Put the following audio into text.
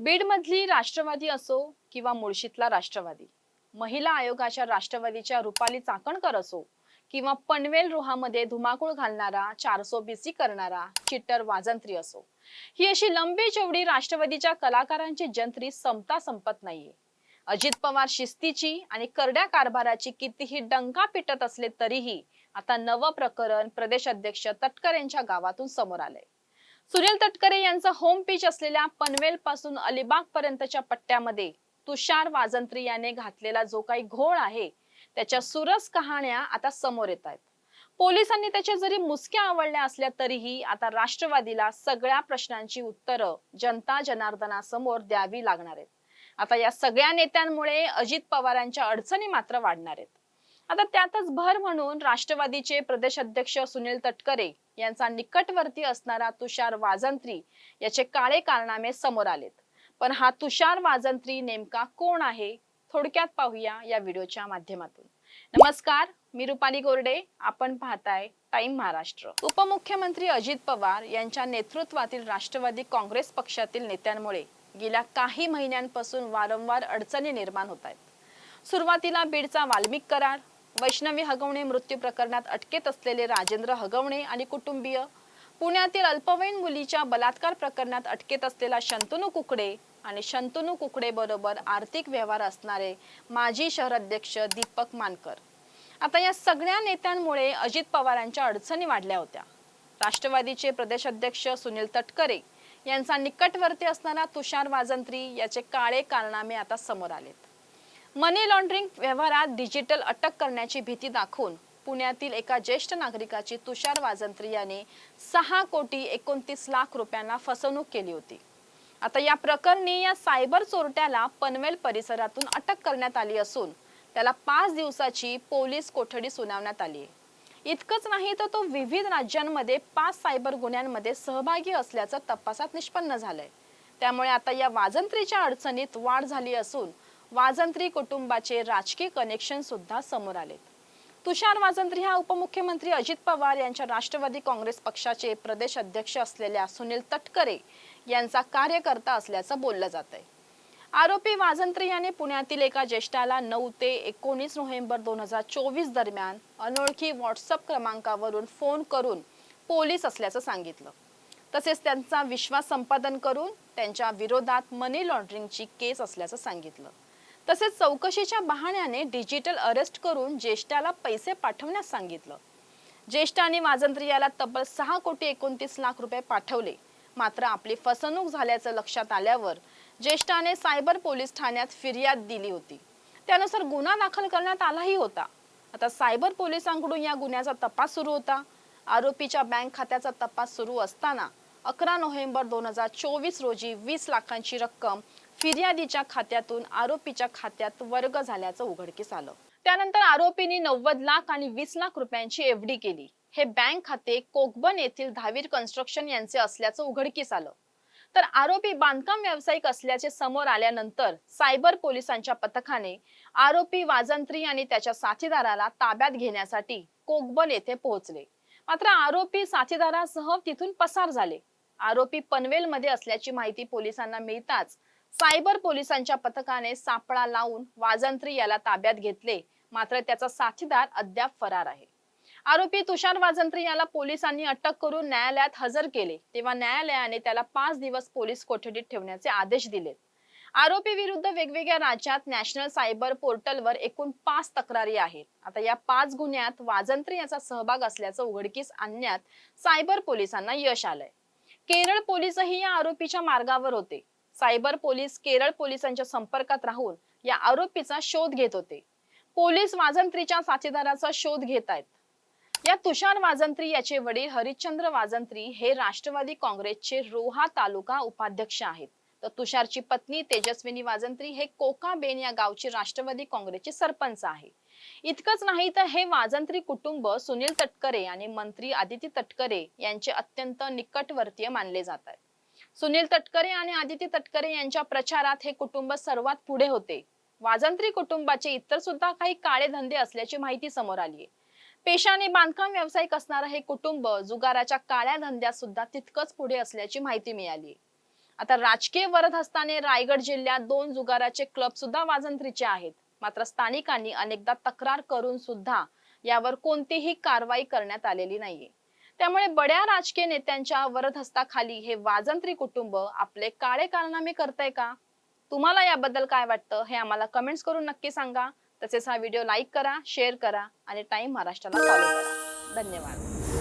बीडमधली राष्ट्रवादी असो किंवा मुळशीतला राष्ट्रवादी महिला आयोगाच्या राष्ट्रवादीच्या रुपाली चाकणकर असो किंवा पनवेल रोहामध्ये धुमाकूळ घालणारा चारसो बीसी करणारा चिट्टर वाजंत्री असो. ही अशी लंबी चौडी राष्ट्रवादीच्या कलाकारांची जंत्री संपता संपत नाहीये. अजित पवार शिस्तीची आणि करड्या कारभाराची कितीही डंका पिटत असले तरीही आता नवं प्रकरण प्रदेश अध्यक्ष तटकर यांच्या गावातून समोर आलंय. सुनील तटकरे यांचा होम पिच असलेल्या पनवेल पासून अलिबाग पर्यंतच्या पट्ट्यामध्ये तुषार वाजंत्री याने घातलेला जो काही घोळ आहे त्याच्या सुरस कहाण्या आता समोर येत आहेत. पोलिसांनी त्याच्या जरी मुसक्या आवडल्या असल्या तरीही आता राष्ट्रवादीला सगळ्या प्रश्नांची उत्तरं जनता जनार्दनासमोर द्यावी लागणार आहेत. आता या सगळ्या नेत्यांमुळे अजित पवारांच्या अडचणी मात्र वाढणार आहेत. आता त्यातच भर म्हणून राष्ट्रवादीचे प्रदेश अध्यक्ष सुनील तटकरे यांचा निकटवर्ती असणारा तुषार वाजंत्री याचे काळे कारनामे समोर आलेत. पण हा तुषार वाजंत्री नेमका कोण आहे? थोडक्यात पाहूया या व्हिडिओच्या माध्यमातून. नमस्कार मी रुपाली गोरडे. आपण पाहताय टाइम महाराष्ट्र. उपमुख्यमंत्री अजित पवार यांच्या नेतृत्वातील राष्ट्रवादी काँग्रेस पक्षातील नेत्यांमुळे गेल्या काही महिन्यांपासून वारंवार अडचणी निर्माण होत आहेत. सुरुवातीला बीडचा वाल्मिक करार वैष्णवी हगवणे मृत्यू प्रकरणात अटकेत असलेले राजेंद्र हगवणे आणि कुटुंबीय. पुण्यातील अल्पवयीन मुलीच्या बलात्कार प्रकरणात अटकेत असलेला शंतनू कुकडे आणि शंतनू कुकडे बरोबर आर्थिक व्यवहार असणारे माजी शहराध्यक्ष दीपक मानकर. आता या सगळ्या नेत्यांमुळे अजित पवारांच्या अडचणी वाढल्या होत्या. राष्ट्रवादीचे प्रदेशाध्यक्ष सुनील तटकरे यांचा निकटवर्ती असणारा तुषार वाजंत्री याचे काळे कारनामे आता समोर आलेत. मनी लॉन्ड्रिंग व्यवहारात डिजिटल अटक करण्याची भीती दाखवून पुण्यातील एका ज्येष्ठ नागरिकाची तुषार वाजंत्री याने सहा कोटी एकोणतीस लाख रुपयांना फसवणूक केली होती. आता या प्रकरणी या सायबर चोरट्याला पनवेल परिसरातून अटक करण्यात आली असून त्याला पाच दिवसाची पोलीस कोठडी सुनावण्यात आली आहे. इतकंच नाही तर तो विविध राज्यांमध्ये पाच सायबर गुन्ह्यांमध्ये सहभागी असल्याचं तपासात निष्पन्न झालंय. त्यामुळे आता या वाजंत्रीच्या अडचणीत वाढ झाली असून वाजंत्री कुटुंबाचे राजकीय कनेक्शन सुद्धा समोर आलेत. तुषार वाजंत्री हा उपमुख्यमंत्री अजित पवार यांच्या राष्ट्रवादी काँग्रेस पक्षाचे प्रदेश अध्यक्ष असलेल्या सुनील तटकरे यांचा कार्यकर्ता असल्याचं बोललं जात आहे आरोपी वाजंत्री याने पुण्यातील एका ज्येष्ठाला नऊ ते एकोणीस नोव्हेंबर दोन हजार चोवीस दरम्यान अनोळखी व्हॉट्सअप क्रमांकावरून फोन करून पोलीस असल्याचं सांगितलं. तसेच त्यांचा विश्वास संपादन करून त्यांच्या विरोधात मनी लॉन्ड्रिंगची केस असल्याचं सांगितलं. तसेच चौकशीच्या बहाण्याने डिजिटल अरेस्ट करून ज्येष्ठाला पैसे पाठवण्यास सांगितलं. ज्येष्ठ आणि वाजंत्री याला तब्बल सहा कोटी एकोणतीस लाख रुपये पाठवले. मात्र आपली फसवणूक झाल्याचं लक्षात आल्यावर ज्येष्ठाने सायबर पोलीस ठाण्यात फिर्याद दिली होती. त्यानुसार गुन्हा दाखल करण्यात आलाही होता. आता सायबर पोलिसांकडून या गुन्ह्याचा तपास सुरू होता. आरोपीच्या बँक खात्याचा तपास सुरू असताना अकरा नोव्हेंबर दोन हजार चोवीस रोजी वीस लाखांची रक्कम फिर्यादीच्या खात्यातून आरोपीच्या खात्यात वर्ग झाल्याचं उघडकीस आलं. त्यानंतर आरोपींनी नव्वद लाख आणि वीस लाख रुपयांची एफडी केली. हे बँक खाते कोकबन येथील धावीर कन्स्ट्रक्शन यांचे असल्याचं उघडकीस आलं. तर आरोपी बांधकाम व्यावसायिक असल्याचे समोर आल्यानंतर सायबर पोलिसांच्या पथकाने आरोपी वाजंत्री आणि त्याच्या साथीदाराला ताब्यात घेण्यासाठी कोकबन येथे पोहोचले. मात्र आरोपी साथीदारासह तिथून पसार झाले. आरोपी पनवेलमध्ये असल्याची माहिती पोलिसांना मिळताच सायबर पोलिसांच्या पथकाने सापळा लावून वाजंत्री याला ताब्यात घेतले. मात्र त्याचा साथीदार अद्याप फरार आहे. आरोपी तुषार वाजंत्री याला पोलिसांनी अटक करून न्यायालयात हजर केले. तेव्हा न्यायालयाने त्याला पाच दिवस पोलीस कोठडीत ठेवण्याचे आदेश दिले. आरोपी विरुद्ध वेगवेगळ्या राज्यात नॅशनल सायबर पोर्टलवर एकूण पाच तक्रारी आहेत. आता या पाच गुन्ह्यात वाजंत्री याचा सहभाग असल्याचं उघडकीस आणण्यात सायबर पोलिसांना यश आलंय. केरळ पोलीसही या आरोपीच्या मार्गावर होते. सायबर पोलीस केरळ पोलिसांच्या संपर्कात राहून या आरोपीचा शोध घेत होते. पोलीस वाजंत्रीच्या साथीदाराचा शोध घेत आहेत. या तुषार वाजंत्री याचे वडील हरिश्चंद्र वाजंत्री हे राष्ट्रवादी काँग्रेसचे रोहा तालुका उपाध्यक्ष आहेत. तर तुषारची पत्नी तेजस्विनी वाजंत्री हे कोकाबेन या गावचे राष्ट्रवादी काँग्रेसचे सरपंच आहे. इतकंच नाही तर हे वाजंत्री कुटुंब सुनील तटकरे आणि मंत्री आदिती तटकरे यांचे अत्यंत निकटवर्तीय मानले जात आहेत. सुनील तटकरे आणि आदिती तटकरे यांच्या प्रचारात हे कुटुंब सर्वात पुढे होते. वाजंत्री कुटुंबाचे इतर सुद्धा काही काळे धंदे असल्याची माहिती समोर आली पेशाने बांधकाम व्यावसायिक असणारं हे कुटुंब जुगाराच्या काळ्या धंद्यात सुद्धा तितकंच पुढे असल्याची माहिती मिळाली आता राजकीय वरद हस्ताने रायगड जिल्ह्यात दोन जुगाराचे क्लब सुद्धा वाजंत्रीचे आहेत. मात्र स्थानिकांनी अनेकदा तक्रार करून सुद्धा यावर कोणतीही कारवाई करण्यात आलेली नाहीये. त्यामुळे बड्या राजकीय नेत्यांच्या वरदहस्ताखाली हे वाजंत्री कुटुंब आपले काळे कारनामे करतंय का? तुम्हाला याबद्दल काय वाटतं हे आम्हाला कमेंट्स करून नक्की सांगा. तसेच हा व्हिडिओ लाईक करा शेअर करा आणि टाइम महाराष्ट्राला फॉलो करा. धन्यवाद.